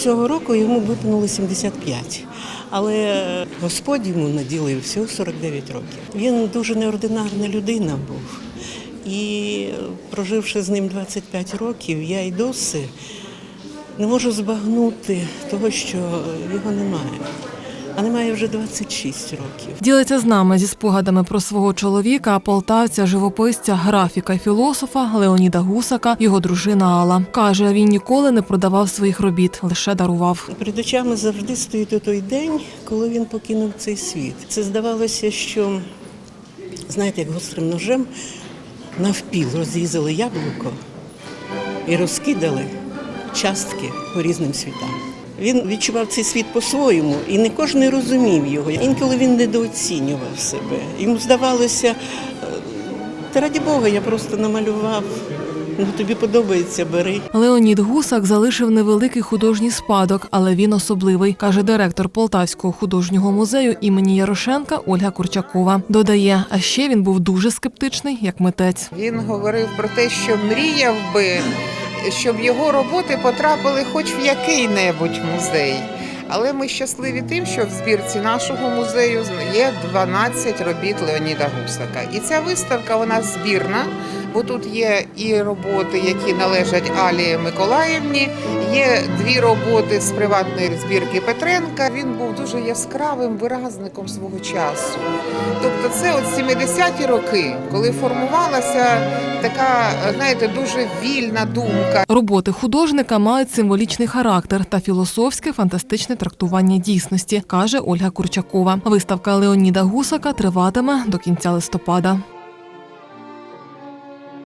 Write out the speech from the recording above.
Цього року йому виповнило 75. Але Господь йому наділив всього 49 років. Він дуже неординарна людина був. І проживши з ним 25 років, я й досі не можу збагнути того, що його немає. А немає вже 26 років. Ділиться з нами зі спогадами про свого чоловіка, полтавця, живописця, графіка, філософа Леоніда Гусака, його дружина Алла. Каже, він ніколи не продавав своїх робіт, лише дарував. Перед очами завжди стоїть той день, коли він покинув цей світ. Це здавалося, що, знаєте, як гострим ножем навпіл розрізали яблуко і розкидали частки по різним світам. Він відчував цей світ по-своєму, і не кожен розумів його. Інколи він недооцінював себе. Йому здавалося, е, та раді Бога, я просто намалював. Ну, тобі подобається, бери. Леонід Гусак залишив невеликий художній спадок, але він особливий, каже директор Полтавського художнього музею імені Ярошенка Ольга Курчакова. Додає, а ще він був дуже скептичний як митець. Він говорив про те, що мріяв би, щоб його роботи потрапили хоч в який-небудь музей. Але ми щасливі тим, що в збірці нашого музею є 12 робіт Леоніда Гусака. І ця виставка вона збірна, бо тут є і роботи, які належать Алі Миколаївні, є дві роботи з приватної збірки Петренка. Він був дуже яскравим виразником свого часу. Тобто, це от 70-ті роки, коли формувалася така, знаєте, дуже вільна думка. Роботи художника мають символічний характер та філософське фантастичне трактування дійсності, каже Ольга Курчакова. Виставка Леоніда Гусака триватиме до кінця листопада.